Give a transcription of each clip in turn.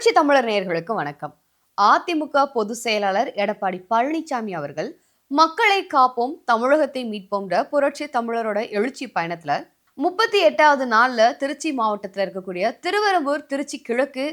புரட்சி தமிழர் நேயர்களுக்கு வணக்கம். அதிமுக பொதுச் செயலாளர் எடப்பாடி பழனிசாமி அவர்கள் மக்களை காப்போம் தமிழகத்தை மீட்போம்ன்ற புரட்சி தமிழரோட எழுச்சி பயணத்துல முப்பத்தி எட்டாவது நாள்ல திருச்சி மாவட்டத்தில் இருக்கக்கூடிய திருவெரும்பூர் திருச்சி கிழக்கு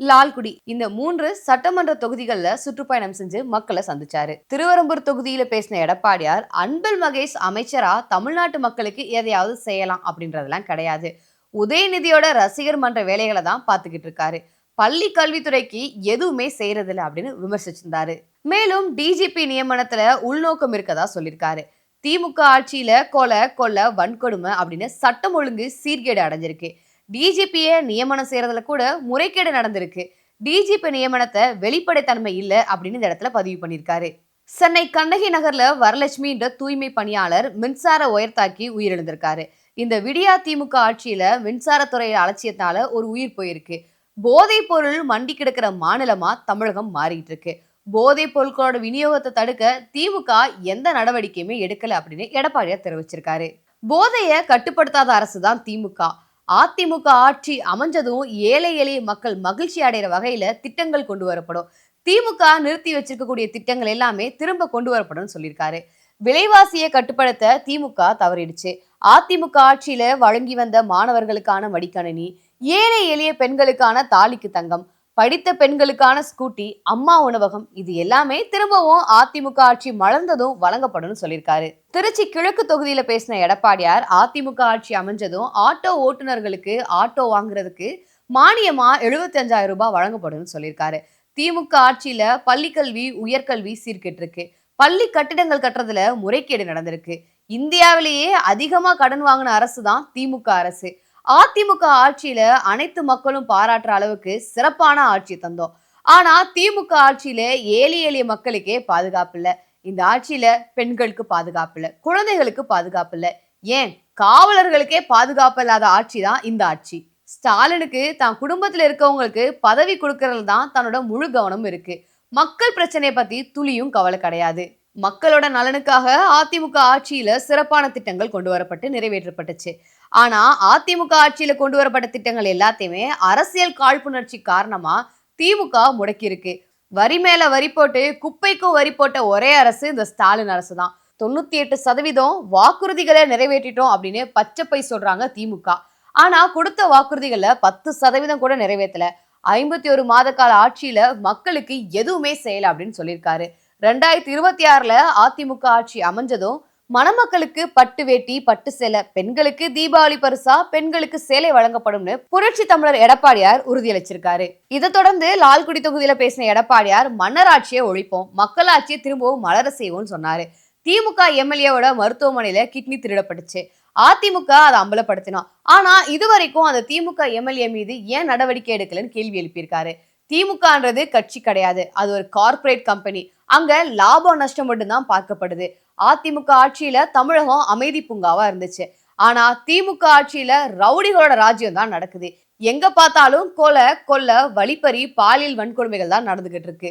லால்குடி இந்த மூன்று சட்டமன்ற தொகுதிகள்ல சுற்றுப்பயணம் செஞ்சு மக்களை சந்திச்சாரு. திருவரம்பூர் தொகுதியில பேசின எடப்பாடியார் அன்பில் மகேஷ் அமைச்சரா தமிழ்நாட்டு மக்களுக்கு எதையாவது செய்யலாம் அப்படின்றதெல்லாம் கிடையாது. உதயநிதியோட ரசிகர் மன்ற வேலைகளை தான் பார்த்துக்கிட்டு இருக்காரு. பள்ளி கல்வித்துறைக்கு எதுவுமே செய்யறதில்ல அப்படின்னு விமர்சிச்சிருந்தாரு. மேலும் டிஜிபி நியமனத்துல உள்நோக்கம் இருக்கதா சொல்லியிருக்காரு திமுக ஆட்சியில கொலை கொலை வன்கொடுமை அப்படின்னு சட்டம் ஒழுங்கு சீர்கேடு அடைஞ்சிருக்கு. டிஜிபியை நியமனம் செய்யறதுல கூட முறைகேடு நடந்திருக்கு. டிஜிபி நியமனத்தை வெளிப்படைத்தன்மை இல்லை அப்படின்னு இந்த இடத்துல பதிவு பண்ணியிருக்காரு சென்னை கண்ணகி நகர்ல வரலட்சுமி என்ற தூய்மை பணியாளர் மின்சார உயர்த்தாக்கி உயிரிழந்திருக்காரு. இந்த விடியா திமுக ஆட்சியில மின்சாரத்துறை அலட்சியத்தால ஒரு உயிர் போயிருக்கு. போதைப் பொருள் மண்டி கிடக்கிற மாநிலமா தமிழகம் மாறிட்டு இருக்கு. போதைப் பொருட்களோட விநியோகத்தை தடுக்க திமுக எந்த நடவடிக்கையுமே எடுக்கல அப்படின்னு எடப்பாடியார் தெரிவிச்சிருக்காரு. போதைய கட்டுப்படுத்தாத அரசு தான் திமுக. அதிமுக ஆட்சி அமைஞ்சதும் ஏழை எளிய மக்கள் மகிழ்ச்சி அடைகிற வகையில திட்டங்கள் கொண்டு வரப்படும். திமுக நிறுத்தி வச்சிருக்கக்கூடிய திட்டங்கள் எல்லாமே திரும்ப கொண்டு வரப்படும் சொல்லியிருக்காரு. விலைவாசியை கட்டுப்படுத்த திமுக தவறிடுச்சு. அதிமுக ஆட்சியில வழங்கி வந்த மாணவர்களுக்கான மடிக்கணினி ஏழை எளிய பெண்களுக்கான தாலிக்கு தங்கம் படித்த பெண்களுக்கான ஸ்கூட்டி அம்மா உணவகம் இது எல்லாமே திரும்பவும் அதிமுக ஆட்சி மலர்ந்ததும் வழங்கப்படும் சொல்லியிருக்காரு. திருச்சி கிழக்கு தொகுதியில பேசின எடப்பாடியார் அதிமுக ஆட்சி அமைஞ்சதும் ஆட்டோ ஓட்டுநர்களுக்கு ஆட்டோ வாங்குறதுக்கு மானியமா எழுபத்தி அஞ்சாயிரம் ரூபாய் வழங்கப்படும் சொல்லியிருக்காரு. திமுக ஆட்சியில பள்ளிக்கல்வி உயர்கல்வி சீர்கெட்டிருக்கு. பள்ளி கட்டிடங்கள் கட்டுறதுல முறைகேடு நடந்திருக்கு. இந்தியாவிலேயே அதிகமா கடன் வாங்கின அரசு தான் திமுக அரசு. அதிமுக ஆட்சியில அனைத்து மக்களும் பாராட்டுற அளவுக்கு சிறப்பான ஆட்சி தந்தோம். ஆனா திமுக ஆட்சியில ஏழை எளிய மக்களுக்கே பாதுகாப்பு இல்ல. இந்த ஆட்சியில பெண்களுக்கு பாதுகாப்பு இல்ல. குழந்தைகளுக்கு பாதுகாப்பு இல்ல. ஏன்? காவலர்களுக்கே பாதுகாப்பு இல்லாத ஆட்சி தான் இந்த ஆட்சி. ஸ்டாலினுக்கு தான் குடும்பத்துல இருக்கவங்களுக்கு பதவி கொடுக்கறதுல தான் தன்னோட முழு கவனம் இருக்கு. மக்கள் பிரச்சனையை பத்தி துளியும் கவலை கிடையாது. மக்களோட நலனுக்காக அதிமுக ஆட்சியில சிறப்பான திட்டங்கள் கொண்டு வரப்பட்டு நிறைவேற்றப்பட்டுச்சு. ஆனா அதிமுக ஆட்சியில கொண்டு வரப்பட்ட திட்டங்கள் எல்லாத்தையுமே அரசியல் காழ்ப்புணர்ச்சி காரணமா திமுக முடக்கியிருக்கு வரி மேல வரி போட்டு குப்பைக்கும் வரி போட்ட ஒரே அரசு இந்த ஸ்டாலின் அரசு தான். தொண்ணூத்தி எட்டு சதவீதம் வாக்குறுதிகளை நிறைவேற்றிட்டோம் அப்படின்னு பச்சைப்பை சொல்றாங்க திமுக. ஆனா கொடுத்த வாக்குறுதிகளை பத்து சதவீதம் கூட நிறைவேற்றல. ஐம்பத்தி ஒரு மாத கால ஆட்சியில மக்களுக்கு எதுவுமே செய்யல அப்படின்னு சொல்லியிருக்காரு. ரெண்டாயிரத்தி இருபத்தி ஆறுல அதிமுக ஆட்சி அமைஞ்சதும் மணமக்களுக்கு பட்டு வேட்டி பட்டு சேலை பெண்களுக்கு தீபாவளி பரிசா பெண்களுக்கு சேலை வழங்கப்படும்னு புரட்சி தமிழர் எடப்பாடியார் உறுதியளிச்சிருக்காரு. இதை தொடர்ந்து லால்குடி தொகுதியில பேசின எடப்பாடியார் மன்னராட்சியை ஒழிப்போம் மக்களாட்சியை திரும்பவும் மலர செய்வோம்னு சொன்னாரு. திமுக எம்எல்ஏவோட மருத்துவமனையில கிட்னி திருடப்பட்டுச்சு. அதிமுக அதை அம்பலப்படுத்தினோம். ஆனா இதுவரைக்கும் அந்த திமுக எம்எல்ஏ மீது ஏன் நடவடிக்கை எடுக்கலன்னு கேள்வி எழுப்பியிருக்காரு. திமுகன்றது கட்சி கிடையாது. அது ஒரு கார்ப்பரேட் கம்பெனி அங்க லாபம் நஷ்டம் மட்டும்தான் பார்க்கப்படுது. அதிமுக ஆட்சியில தமிழகம் அமைதி பூங்காவா இருந்துச்சு. ஆனா திமுக ஆட்சியில ரவுடிகளோட ராஜ்யம் தான் நடக்குது. எங்க பார்த்தாலும் கொலை கொல்ல வழிப்பறி பாலியல் வன்கொடுமைகள் தான் நடந்துகிட்டு இருக்கு.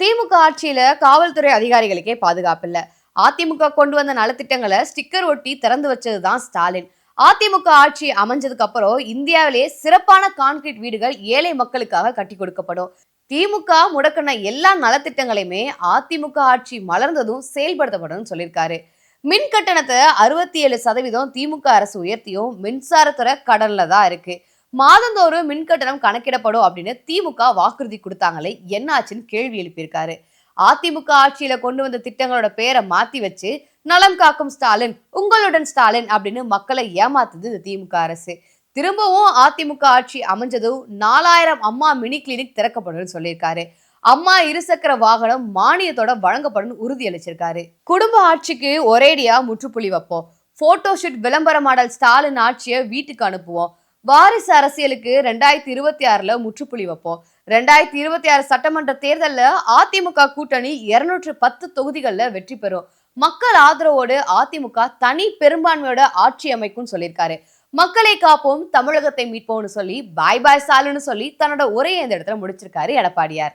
திமுக ஆட்சியில காவல்துறை அதிகாரிகளுக்கே பாதுகாப்பு இல்ல. அதிமுக கொண்டு வந்த நலத்திட்டங்களை ஸ்டிக்கர் ஒட்டி திறந்து வச்சதுதான் ஸ்டாலின். அதிமுக ஆட்சி அமைஞ்சதுக்கு அப்புறம் இந்தியாவிலேயே சிறப்பான கான்கிரீட் வீடுகள் ஏழை மக்களுக்காக கட்டி கொடுக்கப்படும். திமுக முடக்கின எல்லா நலத்திட்டங்களையுமே அதிமுக ஆட்சி மலர்ந்ததும் செயல்படுத்தப்படும் சொல்லியிருக்காரு. மின் கட்டணத்தை அறுபத்தி ஏழு சதவீதம் திமுக அரசு உயர்த்தியும் மின்சாரத்துறை கடன்ல தான் இருக்கு. மாதந்தோறும் மின் கட்டணம் கணக்கிடப்படும் அப்படின்னு திமுக வாக்குறுதி கொடுத்தாங்களே என்ன ஆச்சுன்னு கேள்வி எழுப்பியிருக்காரு. அதிமுக ஆட்சியில கொண்டு வந்த திட்டங்களோட பேரை மாத்தி வச்சு நலம் காக்கும் ஸ்டாலின் உங்களுடன் ஸ்டாலின் அப்படின்னு மக்களை ஏமாத்துது இந்த திமுக அரசு. திரும்பவும் அதிமுக ஆட்சி அமைஞ்சதும் நாலாயிரம் அம்மா மினி கிளினிக் திறக்கப்படும் சொல்லியிருக்காரு. அம்மா இருசக்கர வாகனம் மானியத்தோட வழங்கப்படும் உறுதியளிச்சிருக்காரு. குடும்ப ஆட்சிக்கு ஒரேடியா முற்றுப்புள்ளி வைப்போம். போட்டோ ஷூட் விளம்பர மாடல் ஸ்டாலின் ஆட்சியை வீட்டுக்கு அனுப்புவோம். வாரிசு அரசியலுக்கு ரெண்டாயிரத்தி இருபத்தி ஆறுல முற்றுப்புள்ளி வைப்போம். ரெண்டாயிரத்தி இருபத்தி ஆறு சட்டமன்ற தேர்தலில் அதிமுக கூட்டணி இருநூற்று பத்து தொகுதிகளில் வெற்றி பெறும். மக்கள் ஆதரவோடு அதிமுக தனி பெரும்பான்மையோட ஆட்சி அமைக்கும் சொல்லியிருக்காரு. மக்களை காப்போம் தமிழகத்தை மீட்போம்னு சொல்லி பாய் பாய் சாலுன்னு சொல்லி தன்னோட உரையை இந்த இடத்துல முடிச்சிருக்காரு எடப்பாடியார்.